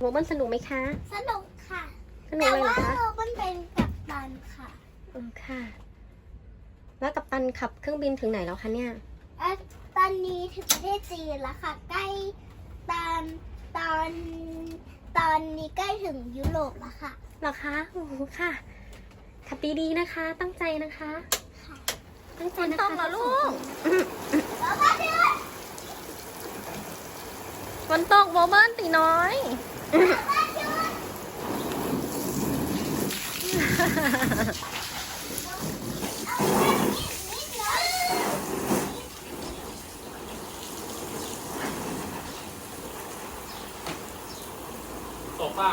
โมเบิลสนุกไหมคะ สนุกค่ะสนุกแต่เลยเหรอว่าคะเรามันเป็นกัปตันค่ะอืมค่ะ แล้วกัปตันขับเครื่องบินถึงไหนแล้วคะเนี่ย เอ่อตอนนี้ถึงประเทศจีนแล้วค่ะ ใกล้ตอนตอนตอนนี้ใกล้ถึงยุโรปแล้วค่ะ เหรอคะโอ้โหค่ะ ขับดีๆนะคะ ตั้งใจนะคะ ค่ะ ตั้งใจนะคะแล้วก็เดินฝนตกโมเบิลตีน้อย ตกเปล่า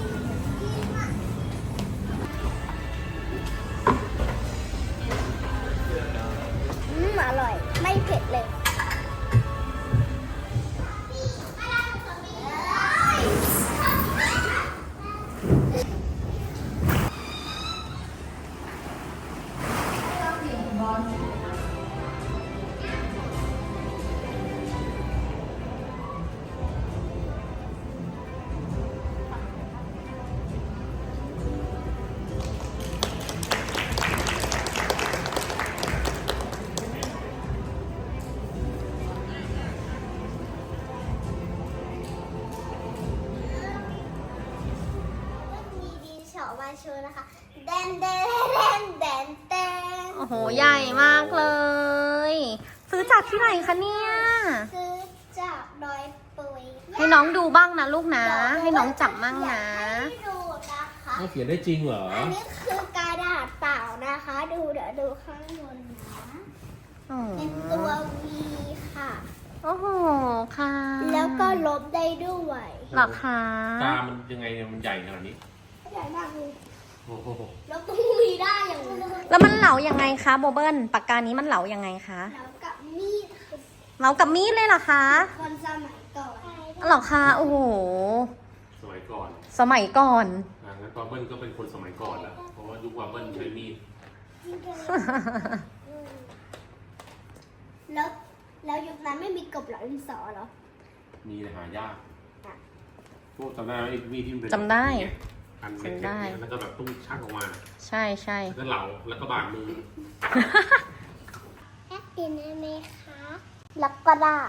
โชว์นะคะแดนแดนแดนแดนแดนโอ้โห ใหญ่มากเลย ซื้อจากที่ไหนคะเนี่ย ซื้อจากดอยปุยให้น้องดูบ้างนะลูกนะ ให้น้องจับมั่งอยานะกให้ดูนะคะเอาเขียนได้จริงเหรอ อันนี้คือกระดาษเปล่านะคะ ดูเดี๋ยวดูข้างบนนะอ๋อเป็นตัว V ค่ะ โอ้โห ค่ะ แล้วก็ลบได้ด้วยเหรอคะ ตามันยังไงเนี่ยมันใหญ่ขนาดนี้ ใหญ่มากเลยโอ้โหลบตรง V ได้อย่างนี้แล้วมันเหลายังไงคะโบเบิลปากกานี้มันเหลายังไงคะแล้วกับมีดคือเหลากับมีดเลยเหรอคะคนสมัยก่อนเหรอคะโอ้โหสมัยก่อนสมัยก่อนอะงั้นวาเบิ้ลก็เป็นคนสมัยก่อนแล้วเพราะว่ายุควาเบิ้ลใช้มีดแล้วแล้วยุคนั้นไม่มีกบเหลาดินสอเหรอมีแต่หายากพวกจำได้ไหมมีดที่มันเป็นจำได้ เนี่ยอันเม็ดจำได้ๆเนี่ยแล้วก็แบบต้องชักออกมาใช่ใช่แล้วก็เหลาแล้วก็บาดมือ แอปกินได้ไหมคะแล้วก็ได้